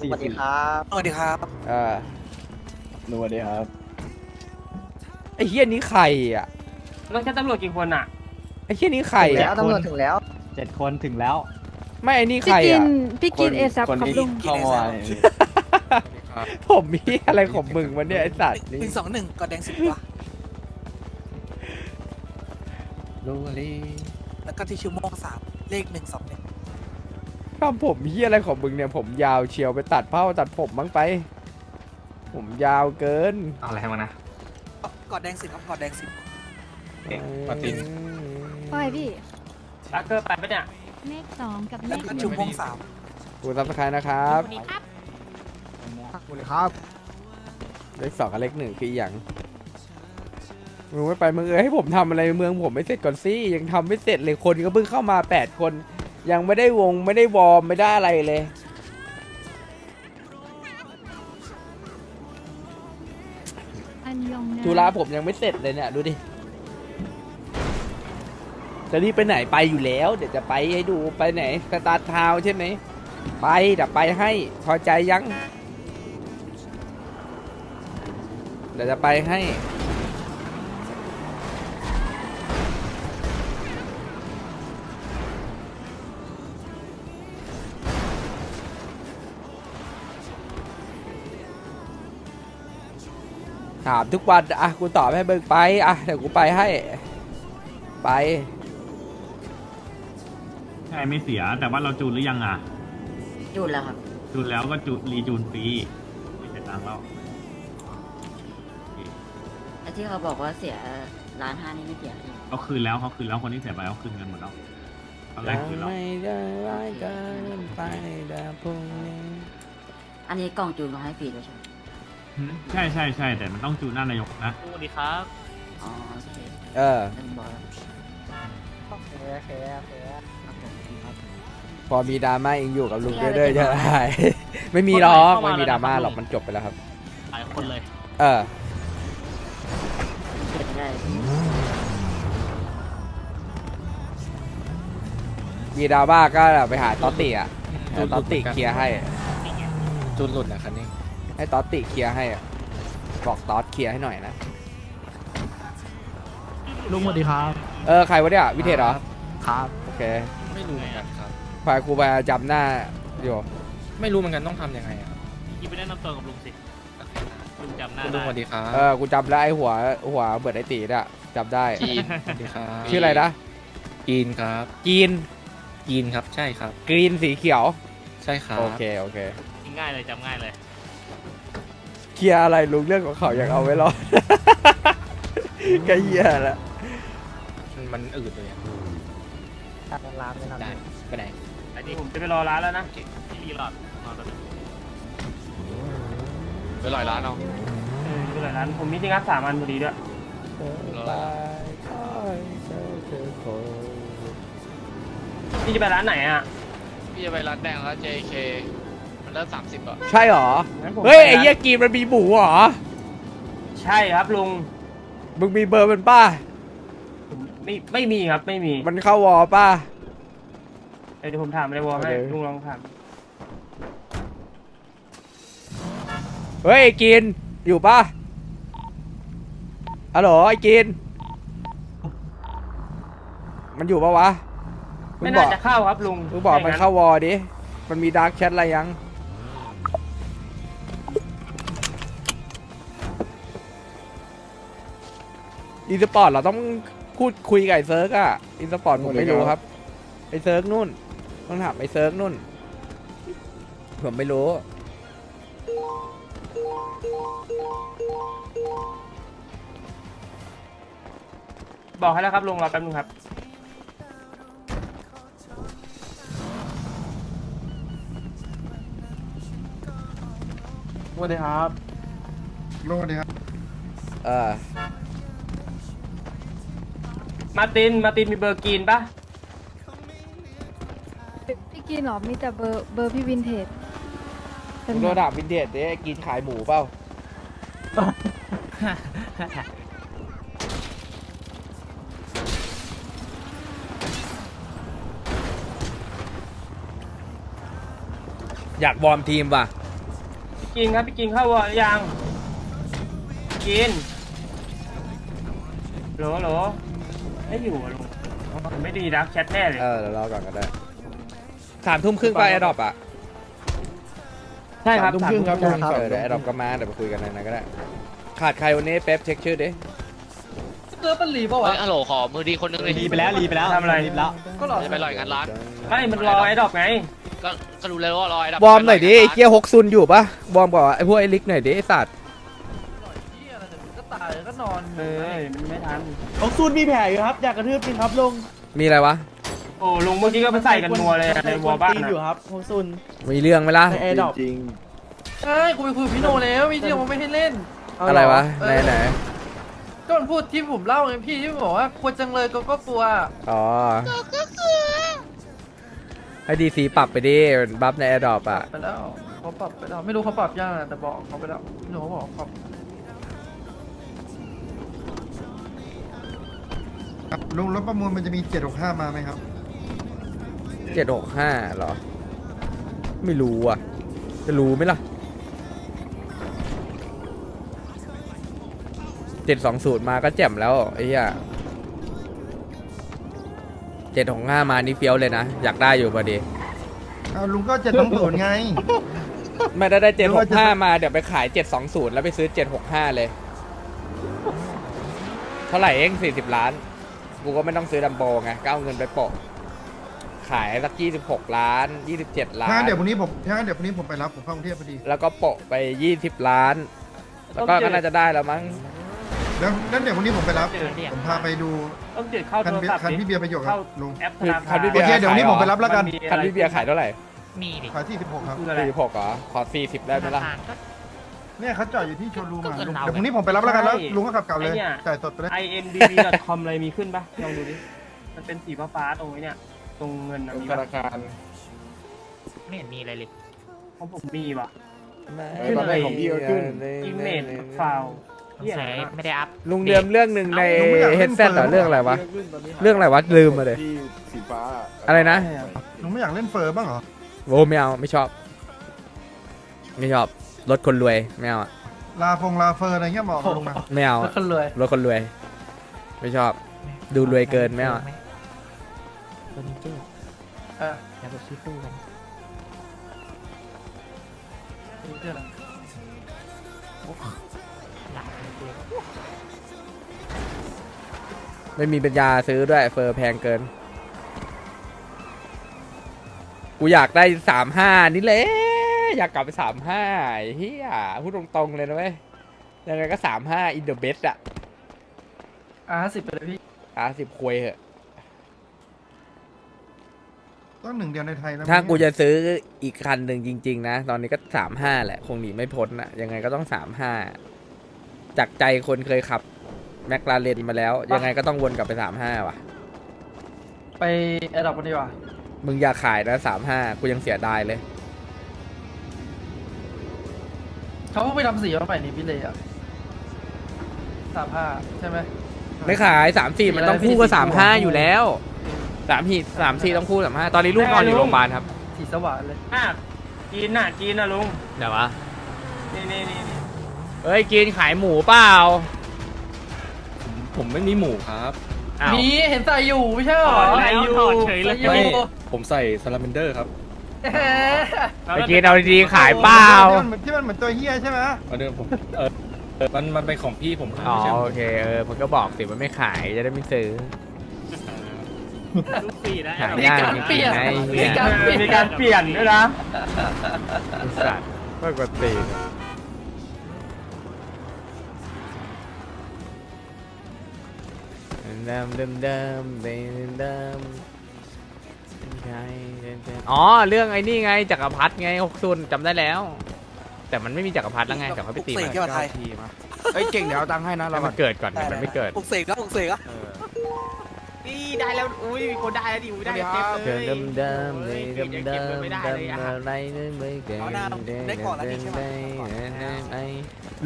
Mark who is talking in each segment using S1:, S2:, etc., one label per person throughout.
S1: สวัสดีครับ
S2: สวัสดีครับ
S3: เออ
S4: สวัสดีครับ
S3: ไอ้เฮียนี้ใครอะ
S5: รถแค่ตำรวจกี่คนอะ
S3: ไอ้เฮียนี้ใคร
S1: ถึงแล้
S3: อะ
S1: วตำรวจถึงแล้ว
S4: เจ็ดคนถึงแล้ว
S3: ไม่ไอ้นี่ใค
S6: พี่
S3: ร
S6: กิน
S3: อะ
S6: พี่กินเอซับ
S4: คน
S6: ครับ
S4: ที่
S6: ลุง
S4: เข้ามาเนี่ย
S3: ผมมีอะไรของมึงวะเนี่ยไอ้สัตว์
S2: หนึ่งสองหนึ่งกอดแดงสิบวะ
S4: ลูลี
S2: แล้วก็ที่ชิวโมงสามเลขหนึ่งสองหนึ่ง
S3: ทำผมเฮียอะไรของมึงเนี่ยผมยาวเชียวไปตัดเผ้าตัดผมมั้งไป ผมยาวเกิน
S7: เอาอะไรมานะ
S2: กอดแดงสิบครับกอดแดงสิบ
S7: เอ๊ะมาติน
S6: ว่าไงพี่
S5: ลักเกอร์ไปปะเนี่ย
S6: เลขสองกับเล
S2: แล้ว
S6: ข
S2: ก็
S6: ห
S2: ชิว
S6: นึ่ง
S2: โมงสาม
S3: กูซับสไครต์นะครับ
S1: สวัสดีครับ
S3: เลขสองกับเลขหนึ่งคืออย่างมึงไม่ไปมึงเออให้ผมทำอะไรเมืองผมไม่เสร็จก่อนสิยังทำไม่เสร็จเลยคนก็เพิ่งเข้ามาแปดคน ยังไม่ได้วงไม่ได้วอร์มไม่ได้อะไรเลย
S6: อันยองนะ
S3: ธุระผมยังไม่เสร็จเลยเนี่ยดูดิ จะรีบไปไหนไปอยู่แล้ว เดี๋ยวจะไปให้ดูไปไหนสตาร์ททาวน์ใช่ไหม ไปเดี๋ยวไปให้พอใจยัง เดี๋ยวจะไปให้ ถามทุกวันอะกูตอบให้มึงไปอะเดี๋ยวกูไปให้ ไป
S8: ใช่ไม่เสีย แต่ว่าเราจูนหรือยังอะ
S1: จูนแล้วครับ
S8: จูนแล้วก็จูนรีจูนฟรีไม่เสียตังค์แล้ว
S1: ไอ้ที่เขาบอกว่าเสียล้านห้านี่ไม่เสียพี่
S8: เขาคืนแล้วเขาคืนแล้วคนที่เสียไปเขาคืนเงินหมดแล้วตอนแร
S3: ยั
S8: ก
S3: ง
S8: คืนแล้ว
S3: ไม่ได้ร้ายเกินไปเดี๋ยวพรุ่งนี้
S1: อันนี้กล่องจูนเขาให้ฟรีด้วยใช่ไหม
S8: หืมใช่ใช่ใช่แต่มันต้องจูนหน้านายกนะ
S5: สวัสดีครับ
S1: อ๋อโอเค
S3: เออ
S1: เริ่มบอกแล้วโอเคโอเคโอเคครับผมครับ
S3: พอมีดราม่าเองอยู่กับลุงเรื่อยๆจะได้ ไม่มีหรอกไม่มีดราม่าหรอกมันจบไปแล้วครับ
S5: หลายคนเลย
S3: เออ
S1: เก็บได้
S3: มีดราม่าก็ไปหาตอตติอะให้ตอตติเคลียร์ให้
S7: จูนหลุดนะคันนี้
S3: ให้ตอตติเคลียร์ให้อะบอกตอตเคลียร์ให้หน่อยนะ
S4: ลุงสวัสดีครับ
S3: เออ ใครวะเนี่ย วิเทศเหรอ
S4: ครับ
S3: โอเค
S7: ไม่รู้เหมือนกันครับ
S3: พายครูไปจำหน้าอยู่
S7: ไม่รู้เหมือนกันต้องทำยังไงอะครับ
S5: ยี่ไปแนะนำตัวกับลุงสิลุงจำหน้า
S7: คุณลุง
S5: ได้
S7: สวัสดีครับ
S3: เออ กูจำได้ไอ้หัวหัวเบิดไอตีเนี่ยจำได้
S7: จีนสวัสดีครับ
S3: ชื่ออะไรนะ
S7: จีนครับ
S3: จีน
S7: จีนครับใช่ครับ
S3: กรีนสีเขียว
S7: ใช่ครับ
S3: โอเค โอเค
S5: ง่ายเลยจำง่ายเลย
S3: เคลียร์อะไรลุงเรื่องของเขายังเอาไว้รอด ก็เหี้ยละ
S7: มันมันอืดเลยอะ
S1: ร้านไม่ทำ
S7: ได้ไปไหน
S5: ไอ้นี่ผมจะไปรอร้านแล้วนะที่รีรอดรอแป๊บนึง
S7: ไปลอยร้านเอา
S5: เอออยู่หลายร้านผมมีที่งัดสามอันพอดีด้วย
S3: ตายคอยเจอเธอคน
S5: พี่จะไปร้านไหนอะ
S7: พี่จะไปร้านแดงแล้ว JK มันเริ่มสามสิบอะ
S3: ใช่เหรอ
S5: งั้นผม
S3: เฮ้ย
S5: ป
S3: ไอ้
S5: ร้าน
S3: เหี้ยกรีนมันมีหมูเหรอ
S5: ใช่ครับลุง
S3: มึงมีเบอร์มันป้า
S5: ผมไม่ไม่มีครับไม่มี
S3: มันเข้าวอป้า
S5: เดี๋ยวผมถามในวอลให้
S3: โอเค
S5: ลุงลองถาม
S3: เฮ้ยไอ้กินอยู่ป่ะฮัลโหลไอ้กิน มันอยู่ปะวะ มึ
S5: ไม่
S3: งบ
S5: น่า
S3: อก
S5: จะเข้าครับลุง
S3: มึงบอกมัน
S5: ถ้
S3: เข้าวอดิ มันมีดาร์กแชทอะไรยัง อีสปอร์ตเราต้องพูดคุยกับไอ้เซิร์กอะอีสปอร์ตผมไม่รู้ครับไอ้เซิร์กนู่นต้องถามไอ้เซิร์กนู่น ผมไม่รู้
S5: บอกให้แล้วครับลุงรอแป๊บนึงครับ
S4: สวัสดีครับลุงสวัสดีครับ
S3: เออ
S5: มาร์ติน มาร์ตินมีเบอร์กรีนปะ
S6: พี่กินเหรอ มีแต่เบอร์เบอร์พี่วินเทจเป็น
S3: มึงโดนด่าวินเทจดิกินขายหมูเปล่าอยากวอร์มทีมว่ะ
S5: กินครับ พี่กินเข้าวอหรือยัง กินโหลโหล ไม่อยู่อะลุงไม่ดีนะแชทแน่เลย
S3: เออเดี๋ยวรอก่อนก็ได้สามทุ่มครึ่งไปแอดดอปอะ
S5: ใช่ครับ
S3: สามทุ่มครึ่งครับเออเดี๋ยวแอดดอปก็มาเดี๋ยวไปคุยกันในนั้นก็ได้ ขาดใครวันนี้เป๊ปเช็คชื่อดิ
S2: เกิร์เป็นหลีป่าว
S7: เฮ้
S2: วะ
S7: ยฮัลโหลขอมือดีคนนึงเลย
S5: รีไปแล้วรีไปแล้วทำอะไร
S2: ก็หลอด
S7: จะไปลอยงานร้าน
S5: ไม่มันรอไอ้ดอกไง
S7: ก็ก็ดูเลยว่ารอยดับ
S3: วอร์มหน่อยดิไอ้เกียหกซุนอยู่ปะวอร์มก่อนไอ้พวกไอ้ลิกหน่อยดิไอ้สัตว์
S2: ก็ตายก็นอน
S5: เออมันไม่ทัน
S1: ของซูนมีแผลอยู่ครับ อยากกระทืบจริงครับลง
S3: มีอะไรวะ
S5: โอ้ลุงเมื่อกี้ก็ไปใส่กันนัวเลยในวอลบ้าน
S1: ตีอยู่ครับของซูน
S3: มีเรื่องไหมล่ะ
S1: ในแอร์ดรอป
S2: ใช่กูไปคุยกับพี่โนแล้วพี่เดียวมันไม่ให้เล่น
S3: อะไรวะไหนไหน
S2: ก็มันพูดที่ผมเล่าไงพี่ที่บอกว่ากลัวจังเลยก็ก็กลัว
S3: อ๋อให้ดีซีปรับไปดิบัฟในแอร์ดรอปอะ
S2: ไปแล้วเขาปรับไปแล้วไม่รู้เขาปรับยังอะแต่บอกเขาไปแล้วพี่โนเขาบอกปรับ
S4: ครับลุงรถประมูลมันจะมี 765 มาไหมครับ
S3: เจ็ดหกห้าเหรอ ไม่รู้อะ จะรู้ไหมล่ะเจ็ดสองสูตรมาก็แจ่มแล้วไอ้เหี้ยเจ็ดหกห้ามานี่เฟี้ยวเลยนะ อยากได้อยู่พอดี
S4: อ้าวลุงก็720ไง
S3: ไม่ได้ได้
S4: หรื
S3: เจ็ด
S4: อ
S3: ห
S4: ว่ากจะ
S3: ห้ามาเดี๋ยวไปขายเจ็ดสองศูนย์แล้วไปซื้อเจ็ดหกห้าเลย เท่าไหร่เองสี่สิบล้าน กูก็ไม่ต้องซื้อดัมโบไงก็เอาเงินไปโปะขายสักยี่สิบหกล้านยี่สิบเจ็ดล้า
S4: ถ้าน เดี๋ยววันนี้ผมถ้าเดี๋ยววันนี้ผมไปรับผมเข้ากรุงเทพพอดี
S3: แล้วก็โปะไปยี่สิบล้าน แล้วก็ก็น่าจะได้แล้วมั้ง
S4: แล้วนั่นเดี๋ยววันนี้ผมไปรับ ผมพาไปดู
S5: ต้องเจ็ดเข้า
S4: คัน
S5: โทร
S4: เบีย
S5: ศัพท์
S4: คันพี่เบียร์ประโยชน์ครับ
S5: เข้า
S4: ลุง
S5: แอปธนา
S3: คั
S5: คาร
S3: นพี่เบี
S4: โอย
S3: ร์
S4: เคเดี๋ยววันนี้ผมไปรับแล้วกัน
S5: มัมีอะไร
S3: คันพี่เบียร์ขายเท่าไหร่
S7: มีดิ
S4: ขายที่16ครับ
S5: คืออะไร
S3: สี่หกเหรอขอสี่สิบได้ไหมล่ะ
S4: เนี่ยเขาจอดอยู่ที่โชว์รูม
S7: ก็
S4: อะ
S7: เงิน
S4: ลุง
S7: เรา
S4: เดี๋ยวพรุ่งนี้ผมไปรับแล้วกันแล้วลุงก็ขับกลับเลยจ่ายสดไปเลย
S5: imdb.com อะไรมีขึ้นปะลองดูดิ มันเป็นสีฟ้าๆตรงนี้เนี่ย ตรงเงินนะมี
S3: ธ
S5: ปะ
S3: นาคาร
S7: ไม่เห็นมีอะไรเลย
S5: ของผมมีปะ
S3: ขึ้นอะไร
S5: ของพี่ก็ขึ้น อิมเมจฟาว
S7: สงสัยไม่ได้อัพ
S3: ลุงเดือมเรื่องหนึ่งใน
S4: ลุงไม่อยาก
S3: เฮ
S4: เล่
S3: ด
S4: น
S3: เซ็ต
S4: เฟิร์ม
S3: เรื่องอะไรวะ เรื่องอะไรวะลืมมาเลยอะไรนะ
S4: ลุงไม่อยากเล่นเฟอร์บ้างเหรอ
S3: โอ้ไม่เอาไม่ชอบ ไม่ชอบ รถคนรวยไม่เอาอะ
S4: ลาฟงลาเฟอร์อะไรเงี้ยเหมาะกับลุงมา
S3: ไม่เอา
S2: แล้ว
S3: อะ
S2: คนรวย
S3: รถคนรวย ไม่ชอบ ดูรวยเกินไม่เอาอะ
S7: เฟอร์นิเจอร์
S2: เออ
S7: แล้วก็ซื้อตู้กัน
S2: นี่คืออะไร
S7: หลักเลย
S3: ไม่มีปัญญาซื้อด้วยเฟอร์แพงเกิน กูอยากได้สามห้านี่แหละ อยากกลับไปสามห้าเฮียพูดตรงๆเลยนะเว้ยยังไงก็สามห้าอินเดอะเบสอะ
S2: อะห้าสิบไปเลยพี่
S3: อาสิบควยเหอะ
S4: ต้องหนึ่งเดียวในไทยแล้ว
S3: ถ้ากูจะซื้ออีกคันหนึ่งจริง ๆ นะ ตอนนี้ก็สามห้าแหละ คงหนีไม่พ้นอะยังไงก็ต้องสามห้าจากใจคนเคยขับแมคลาเรนมาแล้ว ยังไงก็ต้องวนกลับไปสามห้าว่ะ
S2: ไปแอร์ดรอปกันดีกว่า
S3: มึงอย่าขายนะสามห้ากูยังเสียดายเลย
S2: เขาเพิ่งไปทำสีมาใหม่นี่พี่เลยอะสามห้าใช่ไหม
S3: ไม่ขายสามสี่มันต้องคู่กับสามห้าอยู่แล้วสามสี่สามสี่ต้องคู่สามห้าตอนนี้ลูกนอนอยู่โรงพยาบาลครับ
S2: สีสว่างเลย
S5: อะจีนน่ะจีนน่ะลุง
S3: เดี๋ยววะ
S5: นี่นี่นี่นี่
S3: เฮ้ยกินขายหมูเปล่า
S9: ผมไม่มีหมูครับ
S3: อ้าว
S2: มีเห็นใส่อยู่ไม่ใช่หรอ
S5: ถอดแล้วถอดเฉยเลย
S2: ใส่อยู่
S9: ผมใส่ซาลาเมนเดอร์ครับ
S2: เอ๊ะ
S3: ไอ้กินเอาดีๆขายเปล่า
S4: ที่มันเหมือนที่มันเหมือนตัวเฮียใช่ไหม
S9: เอาเดิมผมเออเออมันมันเป็นของพี่ผมครับ
S3: อ๋อ
S9: ไม่ใช่ขง
S3: โอเคเออมันก็บอกสิว่าไม่ขายจะได้ไม่ซื้อ
S5: ลูกปีนะ
S3: หาย
S2: มีการเปลี่ยน
S3: ไอ้เหี้
S2: มี
S3: ย
S2: การเปลี่ยน
S5: มีการเปลี่ยนด้วยนะ
S3: ไอ้สัตว์ปกติเดิมเดิมเดิมเดิมเดิม อ๋อ เรื่องไอ้นี่ไงจักรพรรดิไงหกซุนจำได้แล้ว แต่มันไม่มีจักรพรรดิแล้วไงแต่เขาไปตี
S2: ปลุกเส
S3: มาก
S2: ที่ว่าไทย
S1: เอ้ยเก่งเดี๋ยวเอาตังค์ให้นะ
S3: แล้
S1: เรา
S3: วมันเกิดก่อนไงมันไม่เกิด
S2: ปลุกเสกนะปลุกเสกอะ
S1: นี่ได้แล้ว อุ้ยมีคนได้แล้วดิอุ้ยได้เต็ม
S3: เดิ
S1: เลย
S3: มเดิมเดิมเดิมเดิมเดิม
S1: ไม่ได้
S3: เดิ
S1: เลย
S3: ม
S1: อะ
S3: อะไรไม่เกิน
S2: เอาหน้าได้ก่อนแล้วนี่ใช่ไหม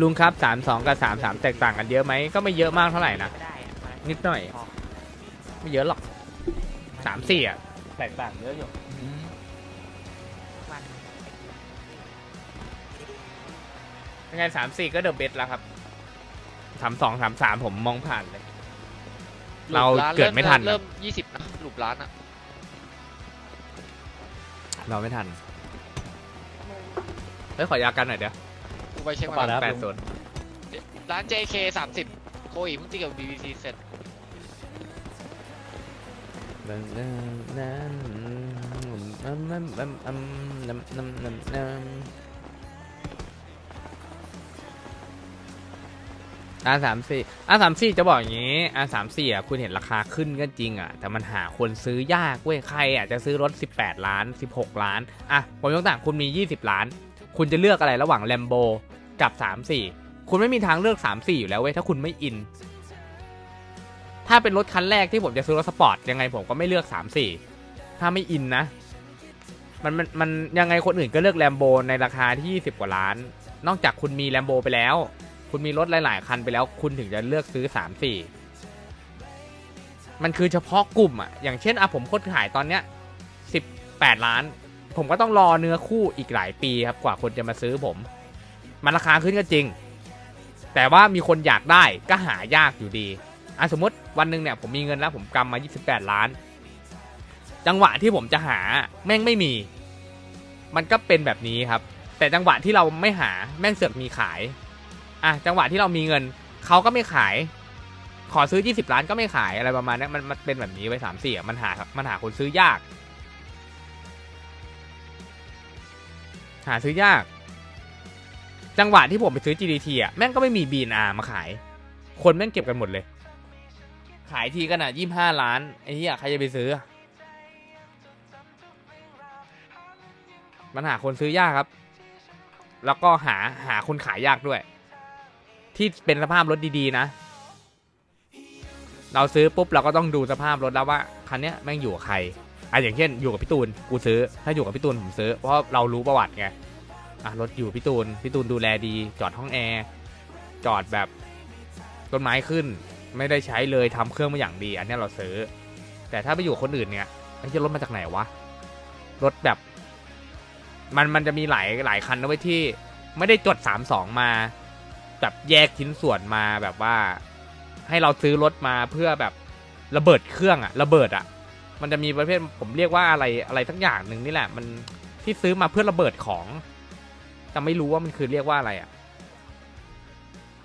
S3: ลุงครับสามสองกับสามสามแตกต่างกันเยอะไหมก็ไม่เยอะมากเท่าไหร่นะ
S7: ไม่ได้อะ
S3: นิดหน่อย ไม่เยอะหรอกสามสี่อะ แตกต่างเยอะอยู่
S7: วัน
S3: ยังไงสามสี่ก็เดอะเบสแล้วครับสามสองสามสามผมมองผ่านเลย เรา
S7: หลุร้น
S3: เกิดไม่ทัน
S7: เริ่มยี่สิบนะหลุมร้านอะ
S3: เราไม่ทัน เฮ้ย ขอยากันหน่อยเดี๋ยว
S7: กูไปเช็คมาแล้ว
S3: แปดศูนย์
S7: ร้าน JK สามสิบโคอีเพิ่งตีกับ BBC เสร็จ
S3: อาสามสี่อาสามสี่จะบอกอย่างนี้อาสามสี่อะคุณเห็นราคาขึ้นก็จริงอะ แต่มันหาคนซื้อยากเว้ยใครอะจะซื้อรถ 18 ล้าน 16 ล้าน อะ ผมยกตัวอย่างคุณมี 20 ล้าน คุณจะเลือกอะไรระหว่างแลมโบกับ 34 คุณไม่มีทางเลือก 34 อยู่แล้วเว้ย ถ้าคุณไม่อิน ถ้าเป็นรถคันแรกที่ผมจะซื้อรถสปอร์ตยังไงผมก็ไม่เลือก 34 ถ้าไม่อินนะ มันมันมันยังไงคนอื่นก็เลือกแลมโบในราคาที่ 20 กว่าล้าน นอกจากคุณมีแลมโบไปแล้ว คุณมีรถหลาย ๆ คันไปแล้ว คุณถึงจะเลือกซื้อ 3 4 มันคือเฉพาะกลุ่มอะอย่างเช่นอะผมคนขายตอนเนี้ย 18 ล้าน ผมก็ต้องรอเนื้อคู่อีกหลายปีครับกว่าคนจะมาซื้อผม มันราคาขึ้นก็จริง แต่ว่ามีคนอยากได้ก็หายากอยู่ดี อะสมมติวันหนึ่งเนี่ยผมมีเงินแล้วผมกำมา 28 ล้าน จังหวะที่ผมจะหาแม่งไม่มี มันก็เป็นแบบนี้ครับ แต่จังหวะที่เราไม่หาแม่งเสือกมีขายอะจังหวะที่เรามีเงินเขาก็ไม่ขาย ขอซื้อ 20 ล้านก็ไม่ขายอะไรประมาณนี้มันมันเป็นแบบนี้ไว้สามสี่อะมันหามันหาคนซื้อยาก หาซื้อยาก จังหวะที่ผมไปซื้อ GDT อะแม่งก็ไม่มี BNR มาขาย คนแม่งเก็บกันหมดเลย ขายทีกันอะยี่ห้าล้านไอ้เหี้ยใครจะไปซื้อ มันหาคนซื้อยากครับ แล้วก็หาหาคนขายยากด้วย ที่เป็นสภาพรถดีๆนะ เราซื้อปุ๊บเราก็ต้องดูสภาพรถแล้วว่าคันเนี้ยแม่งอยู่กับใครอะอย่างเช่นอยู่กับพี่ตูนกูซื้อ ถ้าอยู่กับพี่ตูนผมซื้อ เพราะเรารู้ประวัติไงอะรถอยู่พี่ตูนพี่ตูนดูแลดี จอดห้องแอร์จอดแบบต้นไม้ขึ้น ไม่ได้ใช้เลยทำเครื่องมาอย่างดี อันนี้เราซื้อ แต่ถ้าไปอยู่คนอื่นเนี่ยไอ้เหี้ยรถมาจากไหนวะรถแบบ มันมันจะมีหลายหลายคันนะเว้ยที่ ไม่ได้จด32มาแบบแยกชิ้นส่วนมาแบบว่า ให้เราซื้อรถมาเพื่อแบบระเบิดเครื่องอะระเบิดอะมันจะมีประเภทผมเรียกว่าอะไรอะไรทั้งอย่างหนึ่งนี่แหละ มันที่ซื้อมาเพื่อระเบิดของแต่ไม่รู้ว่ามันคือเรียกว่าอะไรอะ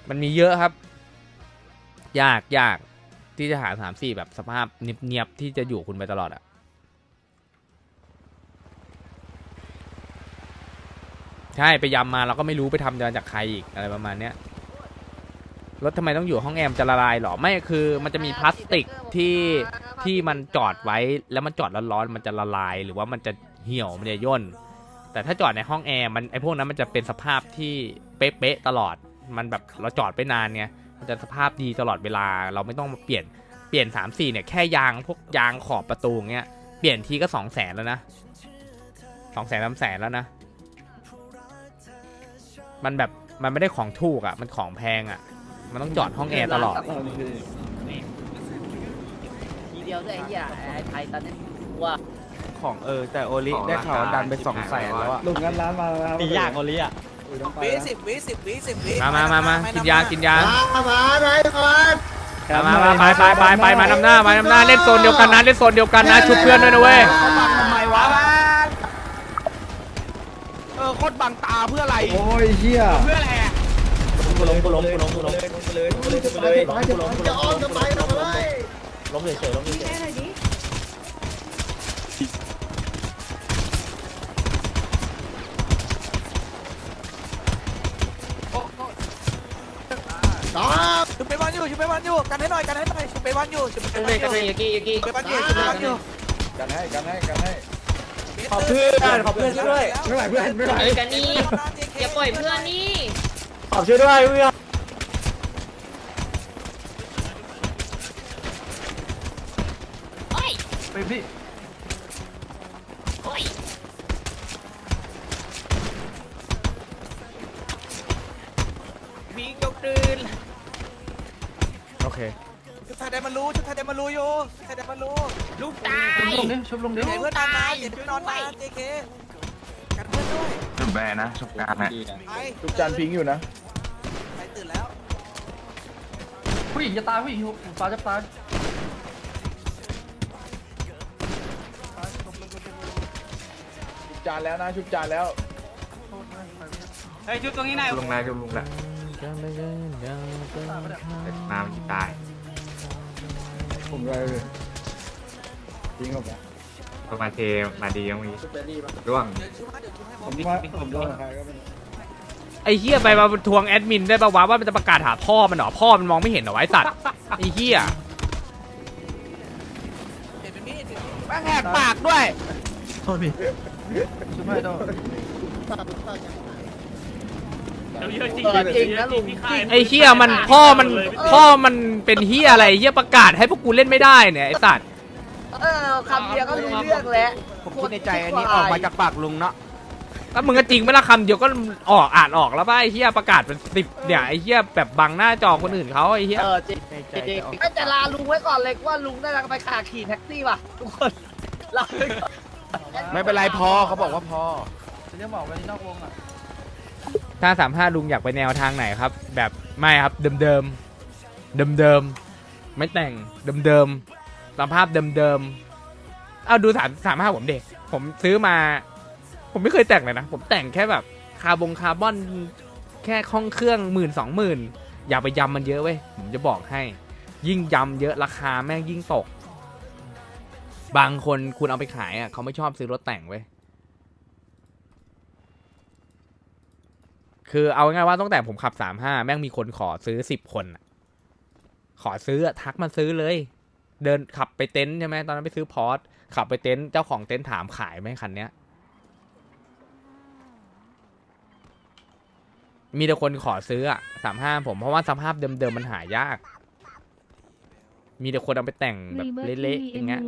S3: มันมีเยอะครับ ยากยากที่จะหาสามสี่แบบสภาพเนียบๆที่จะอยู่คุณไปตลอดอะใช่ไปยำมาเราก็ไม่รู้ไปทำมาจากใครอีกอะไรประมาณเนี้ยรถทำไมต้องอยู่ห้องแอร์มนจะละลายเหรอไม่คือมันจะมีพลาสติกที่ที่มันจอดไว้แล้วมันจอดร้อนๆมันจะละลาย หรือว่ามันจะเหี่ยวมันจะย่นแต่ถ้าจอดในห้องแอร์มันไอพวกนั้นมันจะเป็นสภาพที่เป๊ะๆตลอด มันแบบเราจอดไปนานไง มันจะสภาพดีตลอดเวลาเราไม่ต้องมาเปลี่ยนเปลี่ยนสามสี่เนี่ยแค่ยางพวกยางขอบประตูเงี้ยเปลี่ยนทีก็สองแสนแล้วนะสองแสนสามแสนแล้วนะ มันแบบมันไม่ได้ของถูกอะ มันของแพงอะ มันต้องจอดห้องแอร์ตลอด
S1: ทีเดียวด้วยไอ้เหี้ยไอ้ไทยตอนนี้ว่า
S4: ของเออแต่โอลิได้ข่าวว่าดันไปสองแสนแล้วอะ
S5: ลุงกันร้านมาแล้ว
S1: ตียากโอเลีย
S10: วิสิบวิสิบวิสิบวิ
S3: มามามามากินยา กินยา
S10: มามาได้ก่อน
S3: มามามาไปไปไปไปมานำหน้า มานำหน้า เล่นโซนเดียวกันนะ เล่นโซนเดียวกันนะ ชุบเพื่อนด้วยนะเว้ย
S10: เขาบังทำไมวะ
S4: เออโคตรบังตาเพื่ออะไร
S5: โอ้ยเฮีย
S10: เพื่ออะไรอะ
S1: กูล้มกูล้มกูล้มกูล้มกูเลยกูเลยกูเลย
S10: จะอ้อมทำไมทำไม
S1: ล้มเฉยๆล้มเฉย
S6: แค่หน่อยดิ
S10: ชุบ ไปวันอยู่ชุบไปวันอยู่กันให้หน่อยกันให้หน่อยชุบไปวันอยู่ชุบไปวันอยู่
S1: ๆยูกี้ยูกี้
S10: ชุบไปวันอยู่ชุบไปวันอยู่
S5: กันให้กันให้กันให้
S10: ขอบเพื่อนขอบเพื่อนด้วย
S5: ไม่ไหวเพื่อนไม่ไหว
S11: เออกันนี่อย่าปล่อยเพื่อนนี่
S5: ขอบช่วยด้วยเพื่อน
S2: ไปพี่
S10: มารู้ชุบไทยได้มารู้อยู่ไทยได้มารู้
S11: ลูกตาย
S2: ชุบลงดิชุบลงดิ
S10: เดี๋ยวเพื่อนนอนมาเดี๋ยวเพื่อนนอนมาเจเคกันเพื่อนด้วย
S8: แบ
S4: ไปนะสงการนะ
S10: ไอ้
S4: ทุกจานพิงอยู่นะ
S10: ไปตื่นแล้ว
S2: ผู้หญิงจะตายผู้หญิงหูฟ้าจะตาย
S4: ชุบจานแล้วนะชุบจานแล้ว
S10: ไอ้ชุดตรงนี้ไหน
S4: ลงแล้วลงแล้วน้ำตาย ผมเลยทิ้งออกไปมาเทมาดียังมีร่วง
S10: เดี๋ยวชุดให้เดี๋ยวชุดให้บอ
S4: ผ
S10: ก
S4: มว่าผมโดนใครก็ไม่
S3: ไอ้เฮียไปมาทวงแอดมินได้ปะวะว่ามันจะประกาศหาพ่อมันเหรอพ่อมันมองไม่เห็นเหรอวะไอ้สัตว์ไอ้เฮีย
S10: เห็นเป็นมีดเห็นเป็นมีด
S1: แม่งแหกปาก ด้วย
S2: ช่วยไม่โดน
S1: จริงนะลุง
S3: ไอ้เฮียมันพ่อมันพ่อมันเป็นเฮียอะไรเฮียประกาศให้พวกกูเล่นไม่ได้เนี่ยไอ้สัตว์
S1: เออคำเดียวก็รู้เรื่องแล้วผมคิดในใจอันนี้ออกมาจากปากลุงเนาะ
S3: แล้วมึงก็จริงไหมล่ะคำเดียวก็ออกอ่านออกแล้วป่ะไอ้เฮียประกาศเป็นสิบเนี่ยไอ้เฮียแบบบังหน้าจอคนอื่นเขาไอ้เฮีย
S1: เออจริงจริงไม่จะลาลุงไว้ก่อนเลยว่าลุงน่าจะไปขาขี่แท็กซี่ว่ะทุกคนลาไปก่อนไม่เป็นไรพอเขาบอกว่าพอ
S2: จะเรียกบอกไว้ที่นอกวงอะ
S3: ถ้าสามห้าลุงอยากไปแนวทางไหนครับ แบบไม่ครับเดิมเดิมเดิมเดิมไม่แต่งเดิมเดิมสภาพเดิมเดิมเอาดูสามสามห้าผมเด็กผมซื้อมา ผมไม่เคยแต่งเลยนะ ผมแต่งแค่แบบคาร์บงคาร์บอนแค่ห้องเครื่องหมื่นสองหมื่นอย่าไปยำมันเยอะเว้ยผมจะบอกให้ ยิ่งยำเยอะราคาแม่งยิ่งตก บางคนคุณเอาไปขายอะเขาไม่ชอบซื้อรถแต่งเว้ย คือเอาง่ายๆว่าตั้งแต่ผมขับสามห้าแม่งมีคนขอซื้อสิบคนอะขอซื้ออะทักมาซื้อเลย เดินขับไปเต็นท์ใช่ไหมตอนนั้นไปซื้อพอร์ตขับไปเต็นท์เจ้าของเต็นท์ถามขายไหมคันเนี้ย มีแต่คนขอซื้ออะสามห้าผมเพราะว่าสภาพเดิมๆมันหายาก มีแต่คนเอาไปแต่งแบบเละๆอย่างเงี้ย